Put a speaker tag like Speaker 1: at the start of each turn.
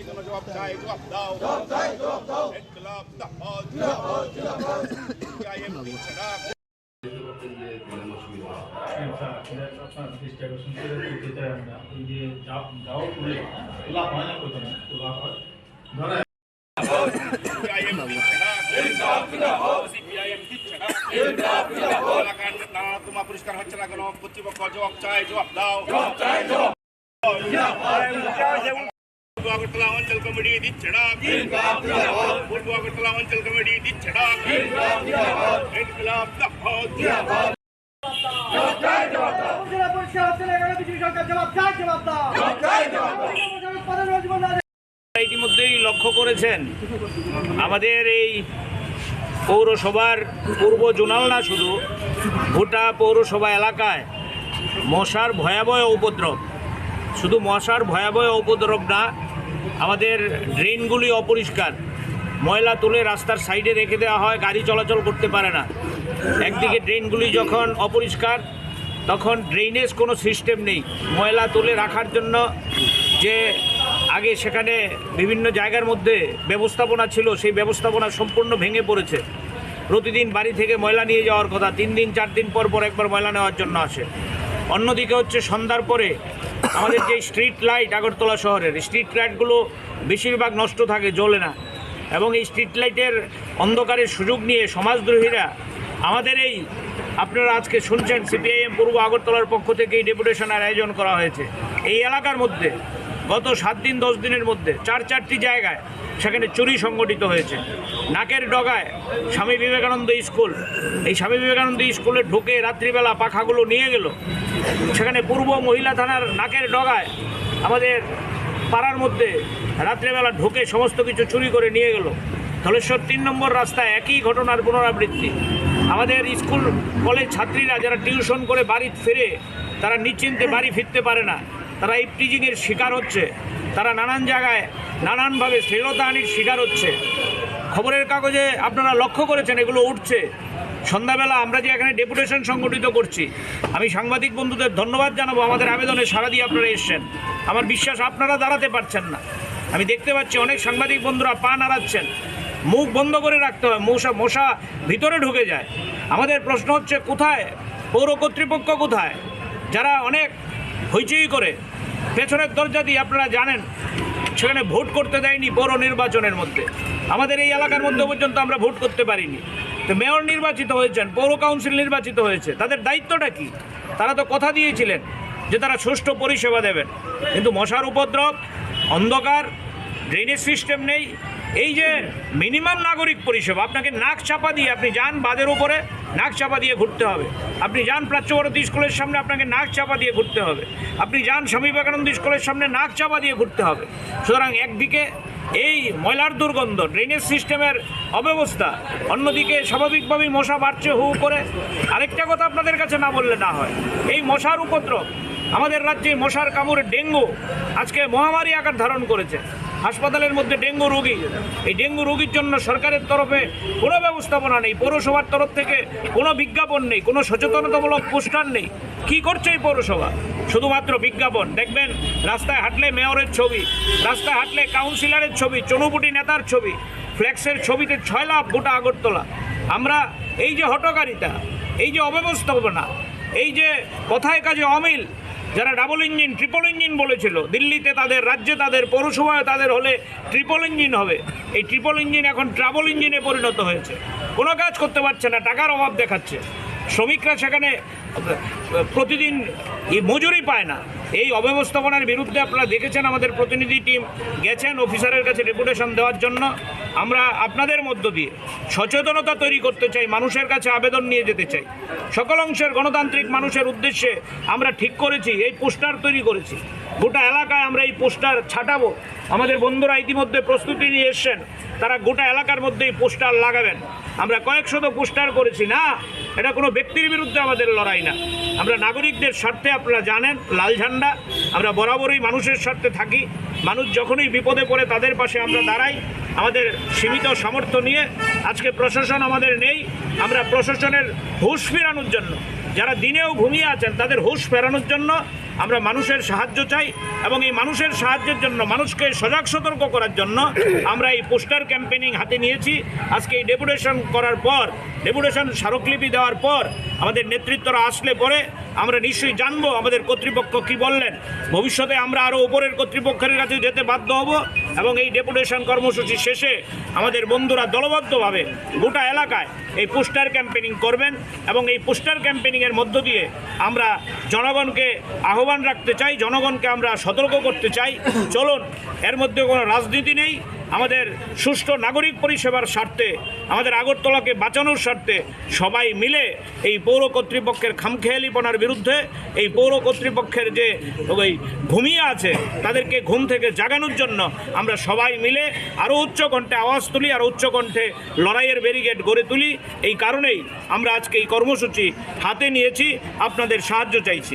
Speaker 1: কোনো জবাব চাই জবাব দাও জবাব চাই জবাব দাও ইনকলাব জিন্দাবাদ জিন্দাবাদ জিন্দাবাদ
Speaker 2: আমরা হয় হয়
Speaker 1: পরিষ্কার হচ্ছে না কেন কর্তৃপক্ষ জবাব চাই জবাব দাও জবাব চাই জবাব পূর্ব আগরতলা অঞ্চল কমিটি দিচ্ছে না পূর্ব আগরতলা অঞ্চল কমিটি দিচ্ছে না ইনকলাব জিন্দাবাদ
Speaker 3: জেলা পরিষদ চলে গেল বিজেপি সরকার জবাব চাই জবাব দাও পদের রোজগার না
Speaker 4: ইতিমধ্যেই লক্ষ্য করেছেন। আমাদের এই পৌরসভার পূর্ব জোনাল না শুধু, গোটা পৌরসভা এলাকায় মশার ভয়াবহ উপদ্রব। শুধু মশার ভয়াবহ উপদ্রব না আমাদের ড্রেনগুলি অপরিষ্কার। ময়লা তুলে রাস্তার সাইডে রেখে দেওয়া হয়, গাড়ি চলাচল করতে পারে না। একদিকে ড্রেনগুলি যখন অপরিষ্কার, তখন ড্রেনেজ কোনো সিস্টেম নেই। ময়লা তুলে রাখার জন্য যে আগে সেখানে বিভিন্ন জায়গার মধ্যে ব্যবস্থাপনা ছিল, সেই ব্যবস্থাপনা সম্পূর্ণ ভেঙে পড়েছে। প্রতিদিন বাড়ি থেকে ময়লা নিয়ে যাওয়ার কথা, তিন দিন, চার দিন পর পর একবার ময়লা নেওয়ার জন্য আসে। অন্যদিকে হচ্ছে সন্ধ্যার পরে আমাদের যে স্ট্রিট লাইট আগরতলা শহরের স্ট্রিট লাইটগুলো বেশিরভাগ নষ্ট থাকে, জ্বলে না। এবং এই স্ট্রিট লাইটের অন্ধকারের সুযোগ নিয়ে সমাজদ্রোহীরা আমাদের এই, আপনারা আজকে শুনছেন সিপিআইএম পূর্ব আগরতলার পক্ষ থেকে এই ডেপুটেশনের আয়োজন করা হয়েছে। এই এলাকার মধ্যে, গত সাত দিন, দশ দিনের মধ্যে, চার চারটি জায়গায় সেখানে চুরি সংগঠিত হয়েছে। নাকের ডগায় স্বামী বিবেকানন্দ স্কুল, এই স্বামী বিবেকানন্দ স্কুলে ঢুকে রাত্রিবেলা পাখাগুলো নিয়ে গেল। সেখানে পূর্ব মহিলা থানার নাকের ডগায় আমাদের পাড়ার মধ্যে রাত্রেবেলা ঢুকে সমস্ত কিছু চুরি করে নিয়ে গেল। ধলেশ্বর তিন নম্বর রাস্তায় একই ঘটনার পুনরাবৃত্তি। আমাদের স্কুল, কলেজ ছাত্রীরা যারা টিউশন করে বাড়ি ফিরে, তারা নিশ্চিন্তে বাড়ি ফিরতে পারে না। তারা ইপটিজিংয়ের শিকার হচ্ছে। তারা নানান জায়গায় নানানভাবে শ্লীলতাহানির শিকার হচ্ছে। খবরের কাগজে আপনারা লক্ষ্য করেছেন, এগুলো উঠছে। সন্ধ্যাবেলা আমরা যে এখানে ডেপুটেশন সংগঠিত করছি, আমি সাংবাদিক বন্ধুদের ধন্যবাদ জানাব, আমাদের আবেদনে সাড়া দিয়ে আপনারা এসছেন। আমার বিশ্বাস আপনারা দাঁড়াতে পারছেন না। আমি দেখতে পাচ্ছি অনেক সাংবাদিক বন্ধুরা পা নাড়াচ্ছেন। মুখ বন্ধ করে রাখতে হয়, মশা মশা ভিতরে ঢুকে যায়। আমাদের প্রশ্ন হচ্ছে, কোথায়? পৌর কর্তৃপক্ষ কোথায়? যারা অনেক হইচই করে, পেছনের দরজা দিয়ে আপনারা জানেন, সেখানে ভোট করতে দেয়নি পৌর নির্বাচনের মধ্যে। আমাদের এই এলাকার মধ্যে পর্যন্ত আমরা ভোট করতে পারিনি। তো মেয়র নির্বাচিত হয়েছেন, পৌর কাউন্সিল নির্বাচিত হয়েছে, তাদের দায়িত্বটা কি? তারা তো কথা দিয়েছিলেন যে তারা সুষ্ঠু পরিষেবা দেবেন। কিন্তু মশার উপদ্রব, অন্ধকার ড্রেনেজ সিস্টেম নেই, এই যে মিনিমাম নাগরিক পরিষেবা, আপনাকে নাক চাপা দিয়ে আপনি যান বাদের উপরে, নাক চাপা দিয়ে ঘুরতে হবে। আপনি যান প্রাচ্যভারতী স্কুলের সামনে, আপনাকে নাক চাপা দিয়ে ঘুরতে হবে। আপনি যান স্বামী বিবেকানন্দ স্কুলের সামনে, নাক চাপা দিয়ে ঘুরতে হবে। সুতরাং একদিকে এই ময়লার দুর্গন্ধ ড্রেনেজ সিস্টেমের অব্যবস্থা। অন্যদিকে স্বাভাবিকভাবেই মশা বাড়ছে হু করে। আরেকটা কথা আপনাদের কাছে না বললে না হয়। এই মশার উপদ্রব আমাদের রাজ্যে মশার কামড়ে ডেঙ্গু আজকে মহামারী আকার ধারণ করেছে। হাসপাতালের মধ্যে ডেঙ্গু রোগী। এই ডেঙ্গু রোগীর জন্য সরকারের তরফে কোনো ব্যবস্থাপনা নেই, পৌরসভার তরফ থেকে কোনো বিজ্ঞাপন নেই, কোনো সচেতনতামূলক পোস্টার নেই। কি করছে এই পৌরসভা? শুধুমাত্র বিজ্ঞাপন। দেখবেন, রাস্তায় হাঁটলে মেয়রের ছবি, রাস্তায় হাঁটলে কাউন্সিলরের ছবি, চনুপুটি নেতার ছবি, ফ্ল্যাক্সের ছবিতে ছয় লাভ গোটা আগরতলা। আমরা এই যে হটকারিতা, এই যে অব্যবস্থাপনা, এই যে কথায় কাজে অমিল যারা ডাবল ইঞ্জিন ট্রিপল ইঞ্জিন বলেছিল, দিল্লিতে তাদের, রাজ্যে তাদের, পৌরসভায় তাদের হলে ট্রিপল ইঞ্জিন হবে। এই ট্রিপল ইঞ্জিন এখন ট্রাবল ইঞ্জিনে পরিণত হয়েছে। কোনো কাজ করতে পারছে না, টাকার অভাব দেখাচ্ছে। শ্রমিকরা সেখানে, প্রতিদিন মজুরি পায় না। এই অব্যবস্থাপনার বিরুদ্ধে আপনারা দেখেছেন আমাদের প্রতিনিধি টিম গেছেন অফিসারের কাছে ডেপুটেশন দেওয়ার জন্য। আমরা আপনাদের মধ্য দিয়ে সচেতনতা তৈরি করতে চাই, মানুষের কাছে আবেদন নিয়ে যেতে চাই। সকল অংশের গণতান্ত্রিক মানুষের উদ্দেশ্যে আমরা ঠিক করেছি, এই পোস্টার তৈরি করেছি। গোটা এলাকায় আমরা এই পোস্টার ছাটাবো। আমাদের বন্ধুরা ইতিমধ্যে প্রস্তুতি নিয়ে এসছেন, তারা গোটা এলাকার মধ্যে এই পোস্টার লাগাবেন। আমরা কয়েকশত পোস্টার করেছি, না? এটা কোনো ব্যক্তির বিরুদ্ধে আমাদের লড়াই না। আমরা নাগরিকদের স্বার্থে আপনারা জানেন, লাল ঝান্ডা, আমরা বরাবরই মানুষের স্বার্থে থাকি। মানুষ যখনই বিপদে পড়ে তাদের পাশে আমরা দাঁড়াই, আমাদের সীমিত সামর্থ্য নিয়ে। আজকে প্রশাসন আমাদের নেই, আমরা প্রশাসনের হুশ ফেরানোর জন্য, যারা দিনেও ঘুমিয়ে আছেন, তাদের হুশ ফেরানোর জন্য আমরা মানুষের সাহায্য চাই এবং এই মানুষের সাহায্যের জন্য, মানুষকে সজাগ সতর্ক করার জন্য আমরা এই পোস্টার ক্যাম্পেনিং হাতে নিয়েছি। আজকে এই ডেপুটেশন করার পর, ডেপুটেশন স্মারকলিপি দেওয়ার পর আমাদের নেতৃত্বরা আসলে পরে আমরা নিশ্চয়ই জানব আমাদের কর্তৃপক্ষ কি বললেন। ভবিষ্যতে আমরা আরও উপরের কর্তৃপক্ষের কাছে যেতে বাধ্য হব এবং এই ডেপুটেশন কর্মসূচি শেষে আমাদের বন্ধুরা দলবদ্ধভাবে গোটা এলাকায় এই পোস্টার ক্যাম্পেনিং করবেন এবং এই পোস্টার ক্যাম্পেনিংয়ের মধ্য দিয়ে আমরা জনগণকে আহ্বান রাখতে চাই, জনগণকে আমরা সতর্ক করতে চাই। চলুন, এর মধ্যে কোনো রাজনীতি নেই। আমাদের সুষ্ঠু নাগরিক পরিষেবার স্বার্থে, আমাদের আগরতলাকে বাঁচানোর স্বার্থে সবাই মিলে এই পৌর কর্তৃপক্ষের খামখেয়ালিপনার বিরুদ্ধে এই পৌর কর্তৃপক্ষের যে ওই ঘুমিয়ে আছে, তাদেরকে ঘুম থেকে জাগানোর জন্য আমরা সবাই মিলে আরও উচ্চ কণ্ঠে আওয়াজ তুলি আর উচ্চ কণ্ঠে লড়াইয়ের ব্যারিকেড গড়ে তুলি। এই কারণেই আমরা আজকে এই কর্মসূচি হাতে নিয়েছি। আপনাদের সাহায্য চাইছি।